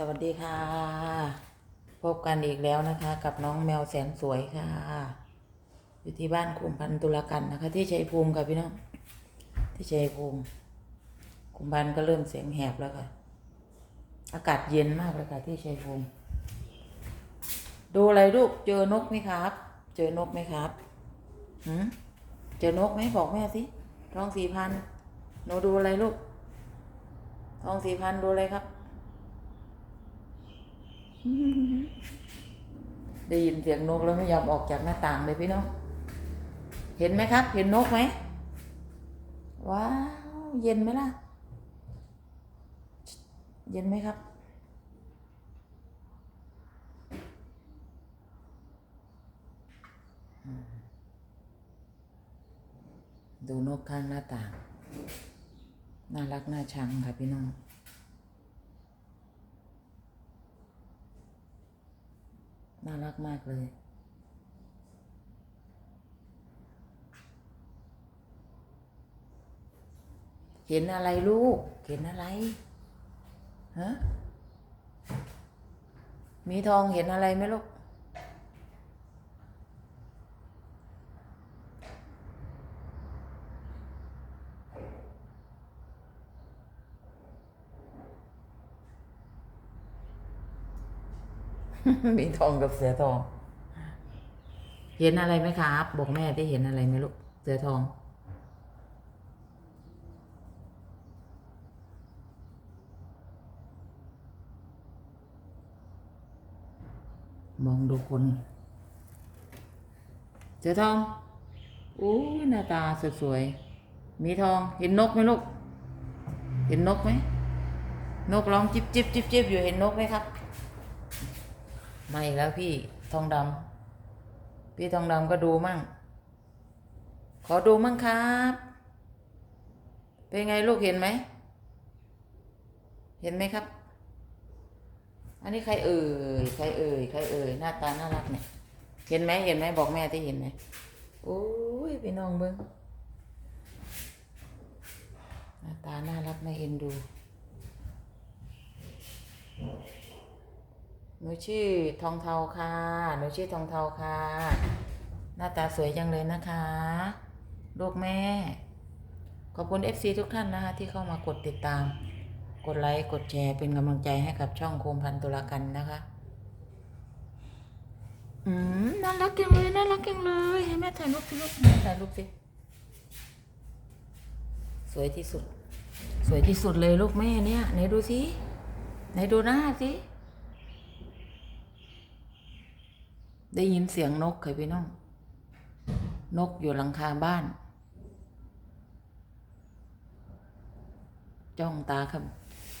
สวัสดีค่ะ พบกันอีกแล้วนะคะ กับน้องแมวแสนสวยค่ะ อยู่ที่บ้านคุมพันธุ์ตุลกันนะคะ ที่ชัยภูมิค่ะพี่น้องที่ชัยภูมิคุมพันก็เริ่มเสียงแหบแล้วค่ะ อากาศเย็นมากเลยค่ะ ที่ชัยภูมิดูอะไรลูกเจอนกไหมครับ เจอนกไหมครับหืมเจอนกไหมบอกแม่สิทองสี่พันหนูดูอะไรลูกทองสี่พันดูอะไรครับ ได้ยินเสียงนกแล้วไม่ยอมออกจากหน้าต่างเลยพี่น้อง เห็นไหมครับ เห็นนกไหมว้าวเย็นไหมล่ะ เย็นไหมครับ ดูนกข้างหน้าต่าง น่ารักน่าชังค่ะพี่น้อง น่ารักมากเลยเห็นอะไรลูก เห็นอะไร ฮะ มีทองเห็นอะไรไหมลูก มีทองกับเสือทอง เห็นอะไรไหมครับ บอกแม่ได้เห็นอะไรไหมลูก เสือทอง มองดูคน เสือทองอู้หน้าตาสวยๆ มีทอง เห็นนกไหมลูก เห็นนกไหม นกร้องจิบจิบจิบจิบอยู่ เห็นนกไหมครับ ไม่แล้วพี่ทองดำพี่ทองดำก็ดูมั่ง ขอดูมั่งครับ เป็นไงลูกเห็นไหม เห็นไหมครับ อันนี้ใครเอ่ยใครเอ่ยใครเอ่ยหน้าตาน่ารักเนี่ยเห็นไหมเห็นไหมบอกแม่ที่เห็นไหมโอ้ยพี่น้องเบิ้งหน้าตาน่ารักน่าเอ็นดู หนูชื่อทองเทาค่ะ หนูชื่อทองเทาค่ะ หน้าตาสวยจังเลยนะคะลูกแม่ ขอบคุณ FC ทุกท่านนะคะที่เข้ามากดติดตาม กดไลค์ กดแชร์เป็นกำลังใจให้กับช่องโคมพันตุลากันนะคะ อืมน่ารักจังเลยน่ารักจังเลย ให้แม่ถ่ายรูปสิลูกแม่ถ่ายรูปสิ สวยที่สุด สวยที่สุดเลยลูกแม่เนี่ยไหนดูสิไหนดูหน้าสิ ได้ยินเสียงนกเคยพี่น้อง นกอยู่หลังคาบ้าน จ้องตาครับ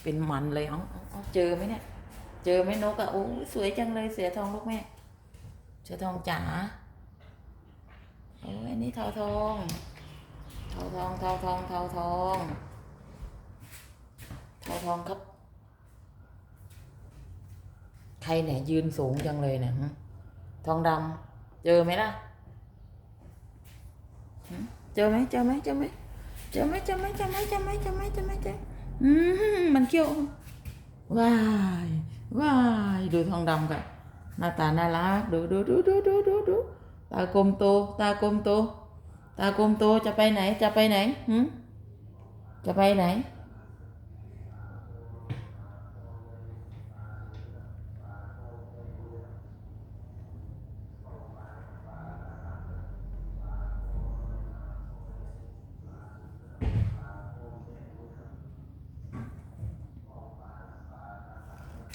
เป็นมันเลยเอ๋อาเจอไหมเนี่ย เจอไหมนกอะโอ้สวยจังเลยเสือทองลูกแม่ เสือทองจ๋าโอ้ยอันนี้เทาทองเทาทองเทาทองเทาทองเทาทองครับ ใครเนี่ยยืนสูงจังเลยเนี่ย ทองดำเจอไหมล่ะหึเจอไหมเจอไหมเจอไหมเจอไหมเจอไหมเจอไหมเจอไหมเจอไหมเจอไหมเจออืมมันเขี้ยวว้ายว้ายดูทองดำกันหน้าตาน่ารักดูดูดูดูดูดูดูตากลมโต ตากลมโต ตากลมโตจะไปไหนจะไปไหนหึจะไปไหน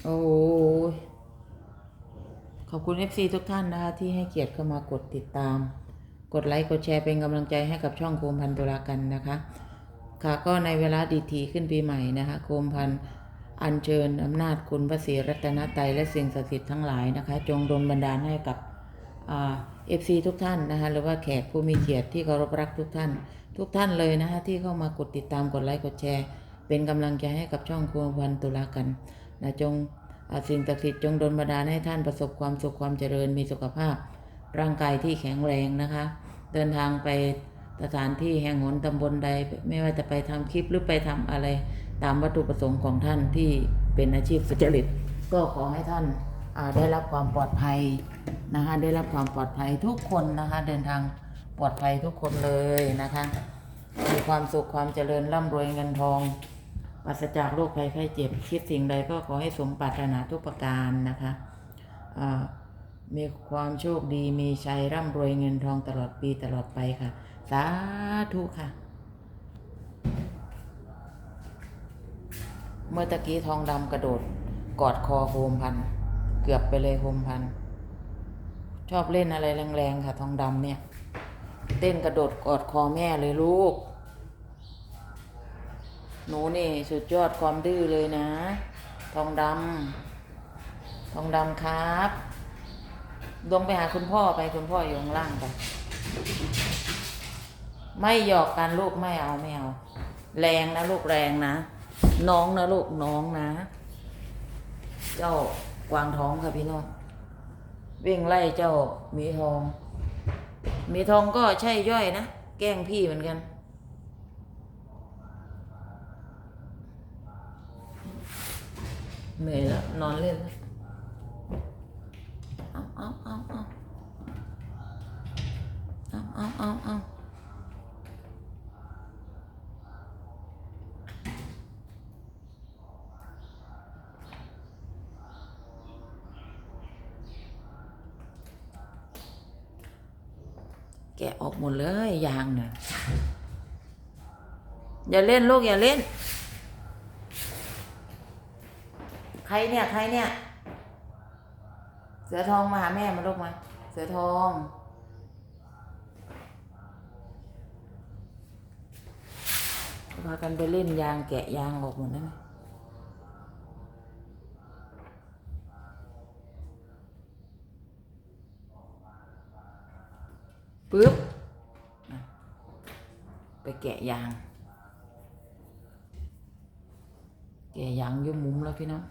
โอ้ยขอบคุณ FC ทุกท่านนะคะ ที่ให้เกียรติเข้ามากดติดตาม กดไลค์กดแชร์เป็นกำลังใจให้กับช่องโคมพันตุลากันนะคะ ค่ะก็ในเวลาดีทีขึ้นปีใหม่นะคะโคมพันอัญเชิญอำนาจคุณพระศรีรัตนตรัยและสิ่งศักดิ์สิทธิ์ทั้งหลายนะคะ จงดลบันดาลให้กับเอฟซีทุกท่านนะคะหรือว่าแขกผู้มีเกียรติที่เคารพรักทุกท่าน ทุกท่านเลยนะคะที่เข้ามากดติดตามกดไลค์กดแชร์ เป็นกำลังใจให้กับช่องโคมพันตุลากัน นะจงอาสิ่งศักดิ์สิทธิ์จงดลบันดาลให้ท่านประสบความสุขความเจริญมีสุขภาพ ร่างกายที่แข็งแรงนะคะ เดินทางไปสถานที่แห่งหนตำบลใด ไม่ว่าจะไปทำคลิปหรือไปทำอะไร ตามวัตถุประสงค์ของท่านที่เป็นอาชีพสุจริต ก็ขอให้ท่านอาได้รับความปลอดภัยนะคะได้รับความปลอดภัยทุกคนนะคะ เดินทางปลอดภัยทุกคนเลยนะคะมีความสุขความเจริญร่ำรวยเงินทอง ปราศจากโรคภัยไข้เจ็บ คิดสิ่งใดก็ขอให้สมปรารถนาทุกประการนะคะมีความโชคดีมีชัยร่ำรวยเงินทองตลอดปีตลอดไปค่ะ สาธุค่ะ เมื่อตะกี้ทองดำกระโดด กอดคอโฮมพัน เกือบไปเลยโฮมพัน ชอบเล่นอะไรแรงๆค่ะ ทองดำเนี่ย เต้นกระโดดกอดคอแม่เลยลูก หนูนี่สุดยอดความดื้อเลยนะ ทองดำทองดำครับลงไปหาคุณพ่อไปคุณพ่ออยู่ข้างล่างไปไม่หยอกกันลูกไม่เอาไม่เอาแรงนะลูกแรงนะ น้องนะลูกน้องนะ เจ้ากวางท้องค่ะพี่น้องวิ่งไล่เจ้ามีทอง มีทองก็ใช่ย่อยนะ แกล้งพี่เหมือนกัน เหนื่อยแล้วนอนเล่นแล้วเอาเอาเอาเอาเอาเอาเอาแกะออกหมดเลยยางเนี่ยอย่าเล่นลูกอย่าเล่น รเนี่ยใครเนี่ย เสือทองมาหาแม่มาลูกมา เสือทอง พากันไปเล่นยางแกะยางออกหมดได้ไหมปึ๊บอะไปแกะยาง แกะยางอยุ่มุมแล้วพี่น้อง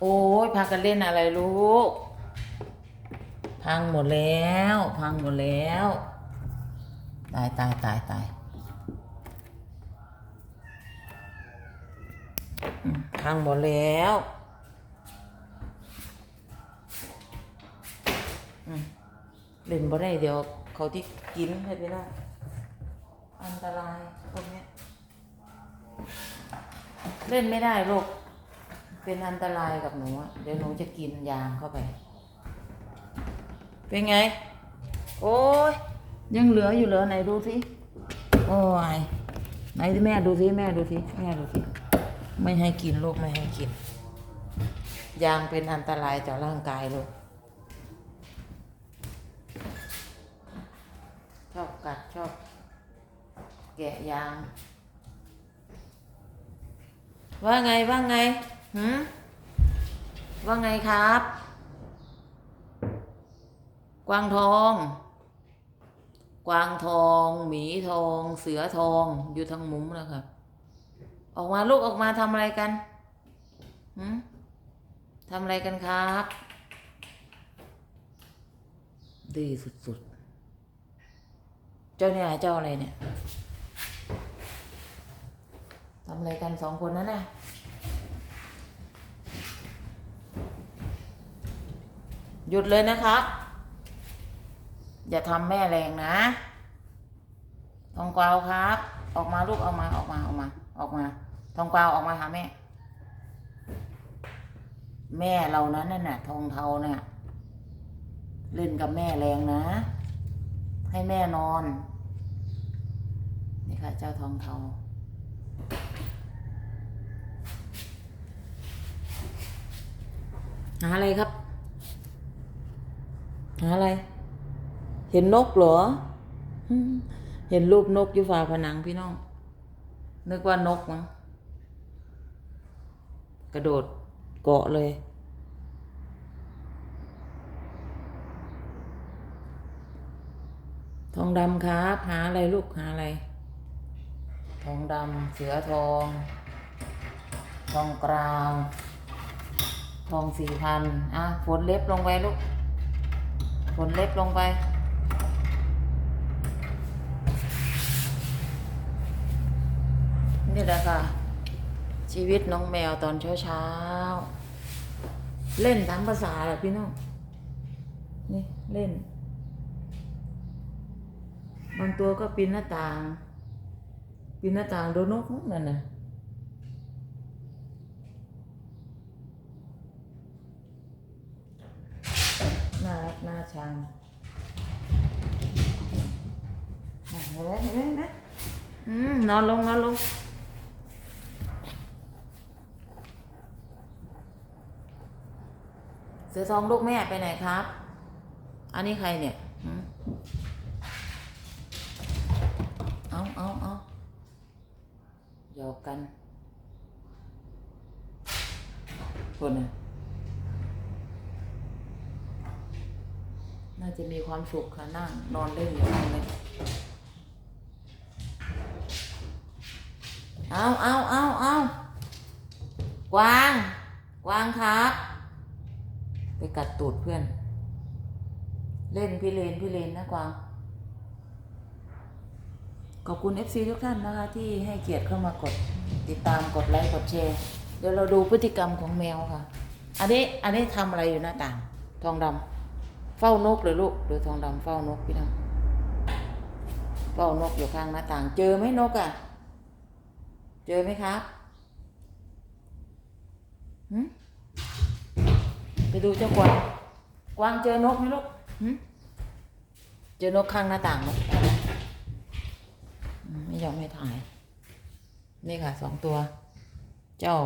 โอ้ยพากันเล่นอะไรลูก พังหมดแล้ว พังหมดแล้ว ตายตายตายตายพังหมดแล้วเล่นบ่ได้เดี๋ยวเขาที่กินให้พี่น้องอันตรายพวกเนี้ยเล่นไม่ได้ลูก เป็นอันตรายกับหนูอะเดี๋ยวหนูจะกินยางเข้าไป เป็นไง โอ้ยยังเหลืออยู่เหลือไหนดูสิโอ้ยไหนแม่ดูสิแม่ดูสิแม่ดูสิไม่ให้กินลูกไม่ให้กิน ยางเป็นอันตรายต่อร่างกายลูกชอบกัดชอบ แกะยาง ว่าไงว่าไง หืมว่าไงครับ กวางทอง กวางทอง หมีทอง เสือทอง อยู่ทางมุมแล้วครับ ออกมาลูกออกมาทำอะไรกันหืมทำอะไรกันครับ ดีสุดๆ เจ้าเนี่ยเจ้าอะไรเนี่ยทำอะไรกันสองคนนั้นน่ะ หยุดเลยนะครับอย่าทำแม่แรงนะ ทองกวาวครับ ออกมาลูกออกมาออกมาออกมา ออกมา ทองกวาวออกมาหาแม่ แม่เรานั้นน่ะ ทองเทาเนี่ยเล่นกับแม่แรงนะ ให้แม่นอน นี่ค่ะ เจ้าทองเทาหาอะไรครับ หาอะไร เห็นนกเหรอเห็นรูปนกอยู่ฝาผนังพี่น้อง นึกว่านกมั้งกระโดดเกาะเลย ทองดำครับ หาอะไรลูกหาอะไร ทองดำเสือทอง ทองกราว ทองสี่พันอะฝนเล็บลงไปลูก นเล็บลงไป นี่แหละค่ะ ชีวิตน้องแมวตอนเช้าเช้าเล่นตามภาษาแหละพี่น้อง นี่เล่น บางตัวก็ปีนหน้าต่าง ปีนหน้าต่างโดนนกนั่นน่ะ นารักน่าชังเห็นไหมเห็นไหมนไหมอืมนอนลงนอนลงเสือทองลูกแม่ไปไหนครับ อันนี้ใครเนี่ยเอาเอาเอาหยอกกันคนน่ะาจะมีความสุขค่ะนั่งนอนเล่นอยู่นั่นเลยเอาเอาเอาเอากวาง กวางครับ ไปกัดตูดเพื่อน เล่นพี่เลนพี่เลนนะกวาง ขอบคุณ FC ทุกท่านนะคะ ที่ให้เกียรติเข้ามากด ติดตามกดไลค์กดแชร์ เดี๋ยวเราดูพฤติกรรมของแมวค่ะ อันนี้อันนี้ทำอะไรอยู่หน้าต่าง ทองดำ เฝ้านกเลยลูกดูทองดำเฝ้านกพี่น้องเฝ้านกอยู่ข้างหน้าต่าง เจอไหมนกอะ เจอไหมครับไปดูเจ้ากวางกวางเจอนกไหมลูกเจอนกข้างหน้าต่างไหมอืมไม่ยอมให้ถ่าย นี่ค่ะสองตัว เจ้า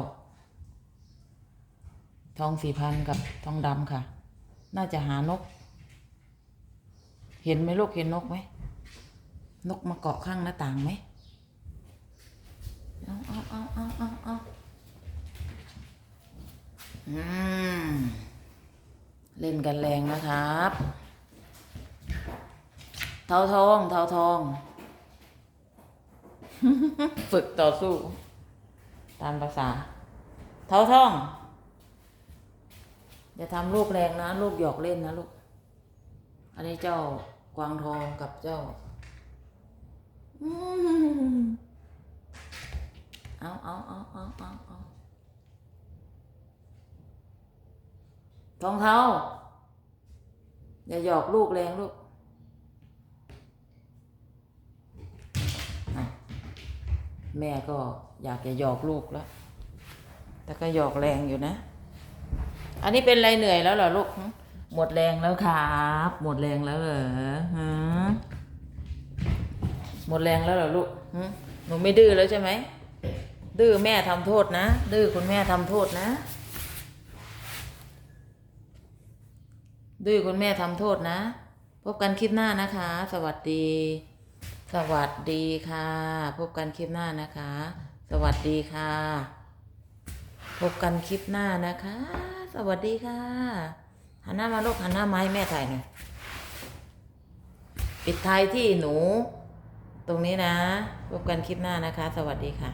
ทองสี่พันกับทองดำค่ะ น่าจะหานก เห็นไหมลูกเห็นนกไหม นกมาเกาะข้างหน้าต่างไหม เอาเอาเอาเอาเอาเอาอืม เล่นกันแรงนะครับ เทาทองเทาทอง ฝึกต่อสู้ ตามภาษา เทาทอง อย่าทำลูกแรงนะ ลูกหยอกเล่นนะลูกอันนี้เจ้า กวางทองกับเจ้าอืมเอาเอาเอาเอาเอาเอาทองเทาอย่าหยอกลูกแรงลูกแม่ก็อยากจะหยอกลูกแล้ว แต่ก็หยอกแรงอยู่นะ อันนี้เป็นไรเหนื่อยแล้วเหรอลูก หมดแรงแล้วครับ หมดแรงแล้วเหรอฮะหมดแรงแล้วเหรอลูกหึหนูไม่ดื้อแล้วใช่ไหม ดื้อแม่ทำโทษนะ ดื้อคุณแม่ทำโทษนะ ดื้อคุณแม่ทำโทษนะ พบกันคลิปหน้านะคะ สวัสดี สวัสดีค่ะ พบกันคลิปหน้านะคะ สวัสดีค่ะ พบกันคลิปหน้านะคะ สวัสดีค่ะ หันหน้ามาลูกหันหน้ามาให้แม่ถ่ายหน่อยปิดท้ายที่หนู ตรงนี้นะพบกันคลิปหน้านะคะ สวัสดีค่ะ